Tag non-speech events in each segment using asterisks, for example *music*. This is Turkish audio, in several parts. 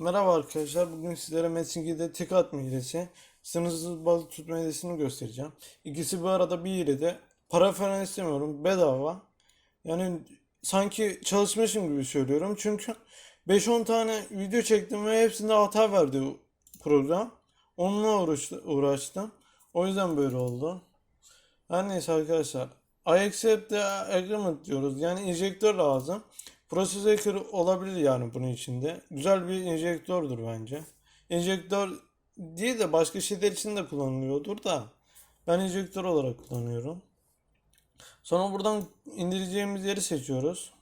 Merhaba arkadaşlar. Bugün sizlere 2'de tek atma hilesi, sınırsız balık tutma hilesini göstereceğim. İkisi bir arada bir hilede. Para falan istemiyorum. Bedava. Yani sanki çalışmışım gibi söylüyorum. Çünkü 5-10 tane video çektim ve hepsinde hata verdi program. Onunla uğraştı- uğraştım. O yüzden böyle oldu. Her neyse arkadaşlar. I accept the agreement diyoruz. Yani enjektör lazım. Hacker olabilir yani bunun içinde. Güzel bir enjektördür bence. Enjektör değil de başka şeyler için de kullanılıyordur da. Ben enjektör olarak kullanıyorum. Sonra buradan indireceğimiz yeri seçiyoruz.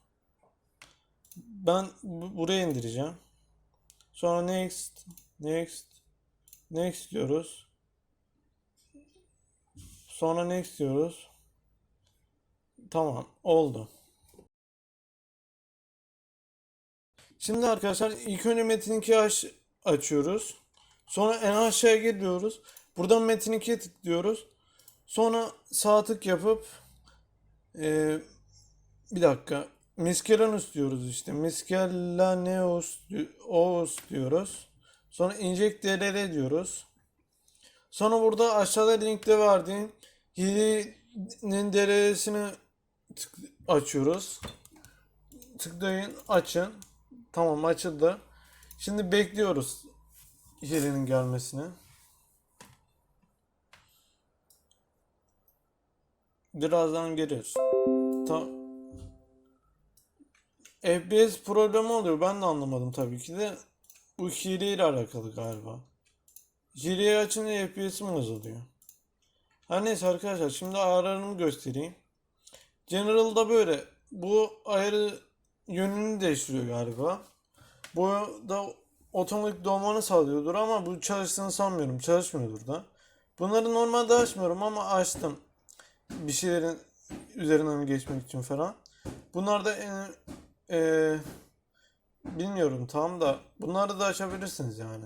Ben bu- buraya indireceğim. Sonra next, next, next diyoruz. Sonra next diyoruz. Tamam, oldu. Şimdi arkadaşlar ilk önce Metin 2'yi aç açıyoruz. Sonra en aşağıya geliyoruz. Buradan Metin 2'ye tıklıyoruz. Sonra sağ tık yapıp eee, bir dakika Miscellaneous diyoruz işte. Miscellaneous Os diyoruz. Sonra Inject DLL diyoruz. Sonra burada aşağıda linkte verdiğim Hile'nin DLL'sini açıyoruz. Tıklayın, açın. Tamam açıldı. Şimdi bekliyoruz Hile'nin gelmesini. Birazdan gelir. Ta FPS problemi oluyor. Ben de anlamadım tabii ki de. Bu hileyle alakalı galiba. Hileyi açınca FPS'im azalıyor. Her neyse arkadaşlar şimdi ayarlarımı göstereyim. General'da böyle. Bu ayarı yönünü değiştiriyor galiba. Bu da otomatik doğmanı sağlıyordur ama bu çalıştığını sanmıyorum. Çalışmıyordur da. Bunları normalde açmıyorum ama açtım. Bir şeylerin üzerinden geçmek için falan. Bunlar da en, eee, bilmiyorum tam da bunları da açabilirsiniz yani.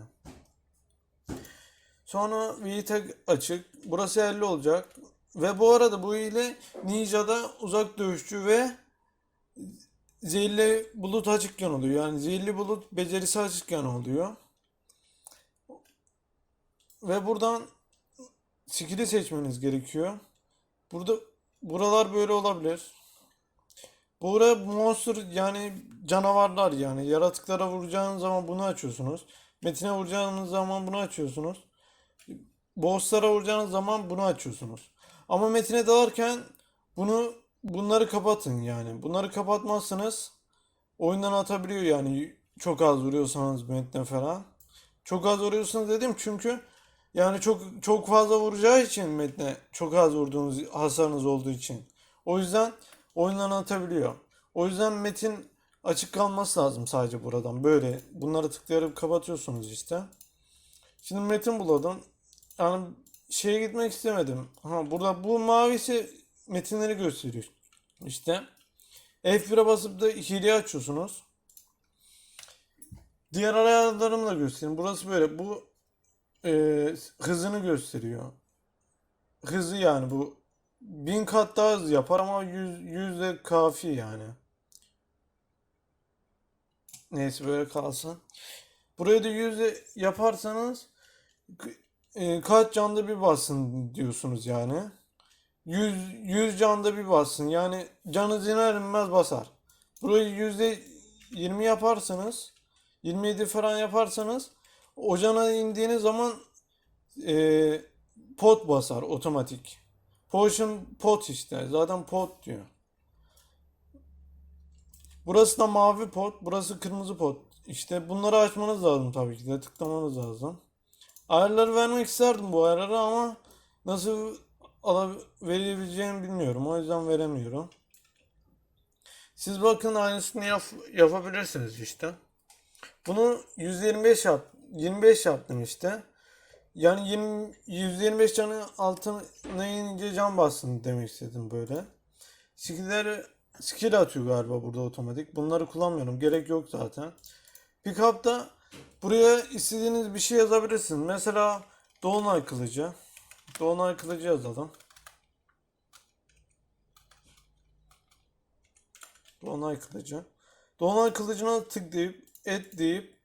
Sonra VTag açık. Burası 50 olacak. Ve bu arada bu ile Ninja'da uzak dövüşçü ve zehirli bulut açıkken oluyor. Yani zehirli bulut becerisi açıkken oluyor. Ve buradan skill'i seçmeniz gerekiyor. Burada buralar böyle olabilir. Bura monster yani canavarlar yani yaratıklara vuracağınız zaman bunu açıyorsunuz. Metine vuracağınız zaman bunu açıyorsunuz. Bosslara vuracağınız zaman bunu açıyorsunuz. Ama metine dalarken bunu bunları kapatın yani. Bunları kapatmazsanız oyundan atabiliyor yani çok az vuruyorsanız metne falan. Çok az vuruyorsunuz dedim çünkü yani çok çok fazla vuracağı için metne çok az vurduğunuz hasarınız olduğu için. O yüzden oyundan atabiliyor. O yüzden metin açık kalması lazım sadece buradan. Böyle bunları tıklayarak kapatıyorsunuz işte. Şimdi metin buladım. Yani şeye gitmek istemedim. Ha burada bu mavisi metinleri gösteriyor. İşte F1'e basıp da hileyi açıyorsunuz. Diğer ayarlarımı da göstereyim. Burası böyle. Bu e, hızını gösteriyor. Hızı yani bu bin kat daha hızlı yapar ama yüz, yüzde kafi yani. Neyse böyle kalsın. Burayı da yüzde yaparsanız e, kaç canda bir bassın diyorsunuz yani. 100, 100 canda bir bassın. Yani canınız iner inmez basar. Burayı yüzde 20 yaparsanız 27 falan yaparsanız o cana indiğiniz zaman e, pot basar otomatik. Potion pot işte. Zaten pot diyor. Burası da mavi pot. Burası kırmızı pot. İşte bunları açmanız lazım tabii ki de. Tıklamanız lazım. Ayarları vermek isterdim bu ayarları ama nasıl ala verebileceğimi bilmiyorum. O yüzden veremiyorum. Siz bakın aynısını yap yapabilirsiniz işte. Bunu 125 yap 25 yaptım işte. Yani 20 125 canı altına inince can bassın demek istedim böyle. Skill'leri skill atıyor galiba burada otomatik. Bunları kullanmıyorum. Gerek yok zaten. Pickup'ta buraya istediğiniz bir şey yazabilirsiniz. Mesela Dolunay kılıcı. Dolunay kılıcı yazalım. Dolunay kılıcı. Dolunay kılıcına tıklayıp et deyip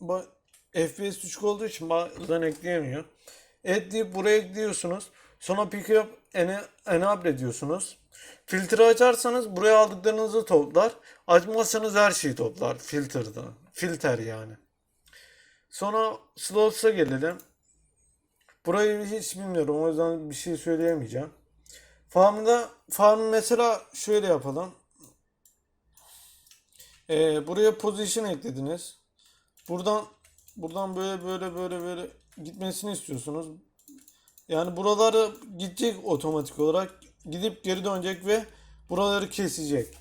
ba- FPS düşük olduğu için bazen ekleyemiyor. Add deyip buraya ekliyorsunuz. Sonra pick up ene- enable diyorsunuz. Filtre açarsanız buraya aldıklarınızı toplar. Açmazsanız her şeyi toplar filtrede. Filter yani. Sonra slots'a gelelim. Burayı hiç bilmiyorum. O yüzden bir şey söyleyemeyeceğim. Farm'da farm mesela şöyle yapalım. Ee, buraya position eklediniz. Buradan buradan böyle böyle böyle böyle gitmesini istiyorsunuz. Yani buraları gidecek otomatik olarak gidip geri dönecek ve buraları kesecek.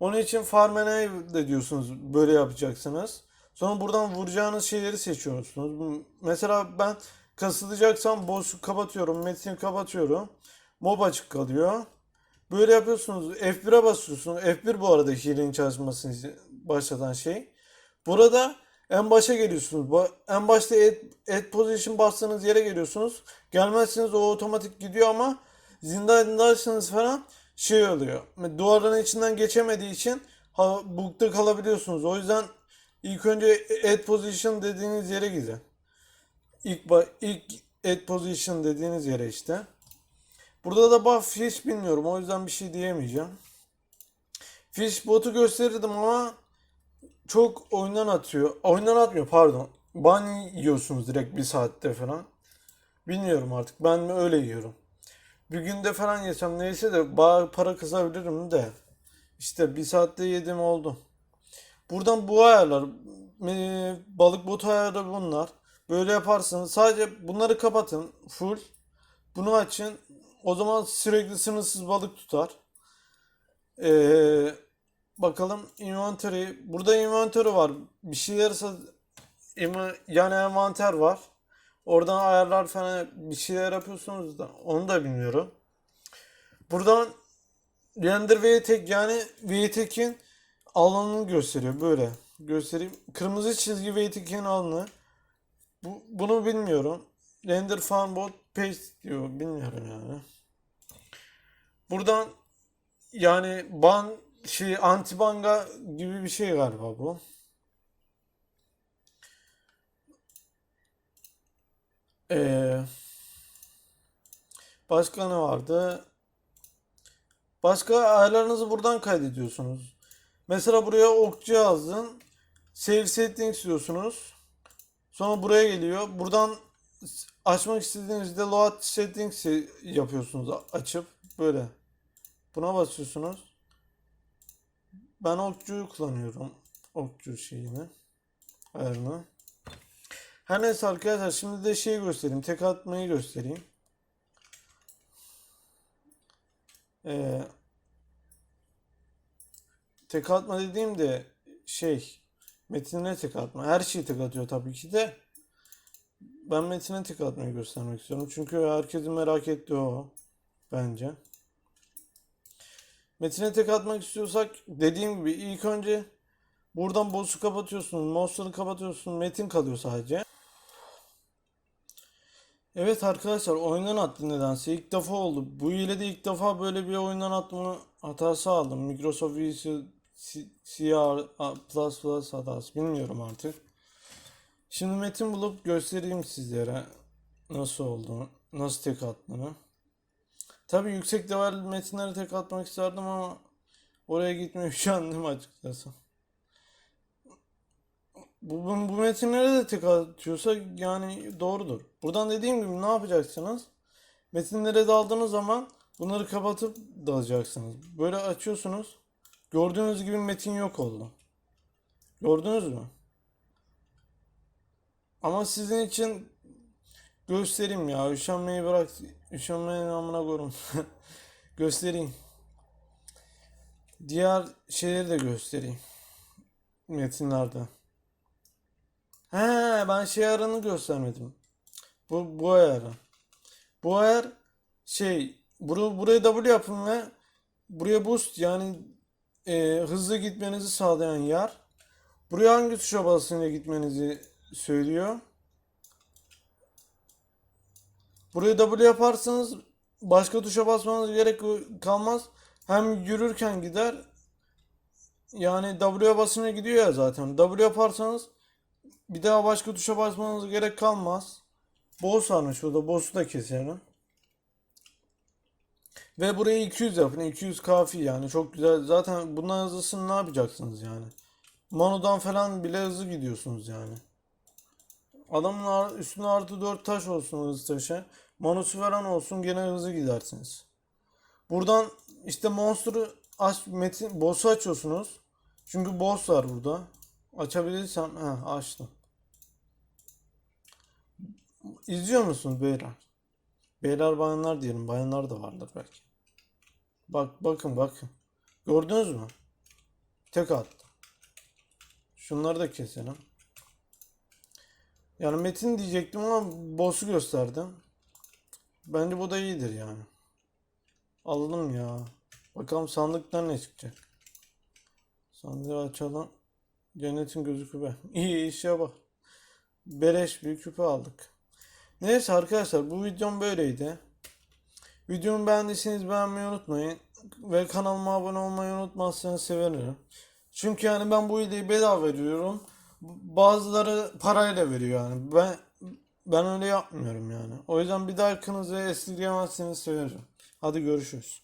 Onun için farm enable diyorsunuz böyle yapacaksınız. Sonra buradan vuracağınız şeyleri seçiyorsunuz. Mesela ben kasılacaksam boss'u kapatıyorum, metini kapatıyorum. Mob açık kalıyor. Böyle yapıyorsunuz. F1'e basıyorsunuz. F1 bu arada hilenin çalışmasını başlatan şey. Burada en başa geliyorsunuz. En başta add, add position bastığınız yere geliyorsunuz. Gelmezseniz o otomatik gidiyor ama zindandaysanız falan şey oluyor. Duvarların içinden geçemediği için bug'da kalabiliyorsunuz. O yüzden ilk önce add position dediğiniz yere gidin. İlk, ilk add position dediğiniz yere işte. Burada da buff hiç bilmiyorum. O yüzden bir şey diyemeyeceğim. Fish botu gösterirdim ama çok oyundan atıyor. Oyundan atmıyor pardon. Ban yiyorsunuz direkt bir saatte falan. Bilmiyorum artık. Ben öyle yiyorum. Bir günde falan yesem neyse de para kazabilirim de. İşte bir saatte yedim oldu. Buradan bu ayarlar. Balık botu ayarları bunlar. Böyle yaparsınız. Sadece bunları kapatın. Full. Bunu açın. O zaman sürekli sınırsız balık tutar. Ee, bakalım inventory. Burada inventory var. Bir şeyler yani envanter var. Oradan ayarlar falan bir şeyler yapıyorsunuz da onu da bilmiyorum. Buradan render VTech yani VTech'in alanını gösteriyor böyle. Göstereyim. Kırmızı çizgi VTech'in alanı. Bu, bunu bilmiyorum. Render farm bot paste diyor. Bilmiyorum yani. Buradan yani ban şey anti banga gibi bir şey galiba bu. Ee, başka ne vardı? Başka ayarlarınızı buradan kaydediyorsunuz. Mesela buraya okçu yazdın. Save settings diyorsunuz. Sonra buraya geliyor. Buradan açmak istediğinizde load settings yapıyorsunuz açıp böyle. Buna basıyorsunuz. Ben okçuyu kullanıyorum. Okçu şeyini. Ayarını. Her neyse arkadaşlar şimdi de şeyi göstereyim. Tek atmayı göstereyim. Ee, tek atma dediğim de şey metinine tek atma. Her şeyi tek atıyor tabii ki de. Ben metine tek atmayı göstermek istiyorum. Çünkü herkesin merak ettiği o. Bence. Metine tek atmak istiyorsak dediğim gibi ilk önce buradan boss'u kapatıyorsun. Monster'ı kapatıyorsun. Metin kalıyor sadece. Evet arkadaşlar oyundan attı nedense. İlk defa oldu. Bu ile de ilk defa böyle bir oyundan atma hatası aldım. Microsoft Visual CR Plus Plus hatası. Bilmiyorum artık. Şimdi metin bulup göstereyim sizlere nasıl olduğunu, nasıl tek attığını. Tabii yüksek level metinleri tek atmak isterdim ama oraya gitmeye *laughs* üşendim açıkçası. Bu, bu, bu metinlere de tek atıyorsa yani doğrudur. Buradan dediğim gibi ne yapacaksınız? Metinlere daldığınız zaman bunları kapatıp dalacaksınız. Böyle açıyorsunuz. Gördüğünüz gibi metin yok oldu. Gördünüz mü? Ama sizin için göstereyim ya. Üşenmeyi bırak. Üşenmeyin amına koyayım. *laughs* Göstereyim. Diğer şeyleri de göstereyim. Metinlerde. He ben şey ayarını göstermedim. Bu, bu ayarı. Bu ayar şey buru, buraya W yapın ve buraya boost yani e, hızlı gitmenizi sağlayan yer. Buraya hangi tuşa basınca gitmenizi söylüyor. Buraya W yaparsanız başka tuşa basmanız gerek kalmaz. Hem yürürken gider. Yani W'ye basınca gidiyor ya zaten. W yaparsanız bir daha başka tuşa basmanız gerek kalmaz. Boss varmış burada. Boss'u da keserim. Ve burayı 200 yapın. 200 kafi yani. Çok güzel. Zaten bundan hızlısını ne yapacaksınız yani? Mono'dan falan bile hızlı gidiyorsunuz yani. Adamın üstüne artı 4 taş olsun hızlı taşı. Monosu falan olsun gene hızlı gidersiniz. Buradan işte monster'ı aç, metin, boss'u açıyorsunuz. Çünkü boss var burada. Açabilirsem, ha açtım. İzliyor musunuz beyler? Beyler bayanlar diyelim. Bayanlar da vardır belki. Bak bakın bakın. Gördünüz mü? Tek attı. Şunları da keselim. Yani Metin diyecektim ama boss'u gösterdim. Bence bu da iyidir yani. Alalım ya. Bakalım sandıktan ne çıkacak. Sandığı açalım. Cennetin gözü küpe. *laughs* İyi işe bak. Beleş bir küpe aldık. Neyse arkadaşlar bu videom böyleydi. Videomu beğendiyseniz beğenmeyi unutmayın. Ve kanalıma abone olmayı unutmazsanız sevinirim. Çünkü yani ben bu videoyu bedava veriyorum. Bazıları parayla veriyor yani. Ben ben öyle yapmıyorum yani. O yüzden bir daha hakkınızı esirgemezseniz sevinirim. Hadi görüşürüz.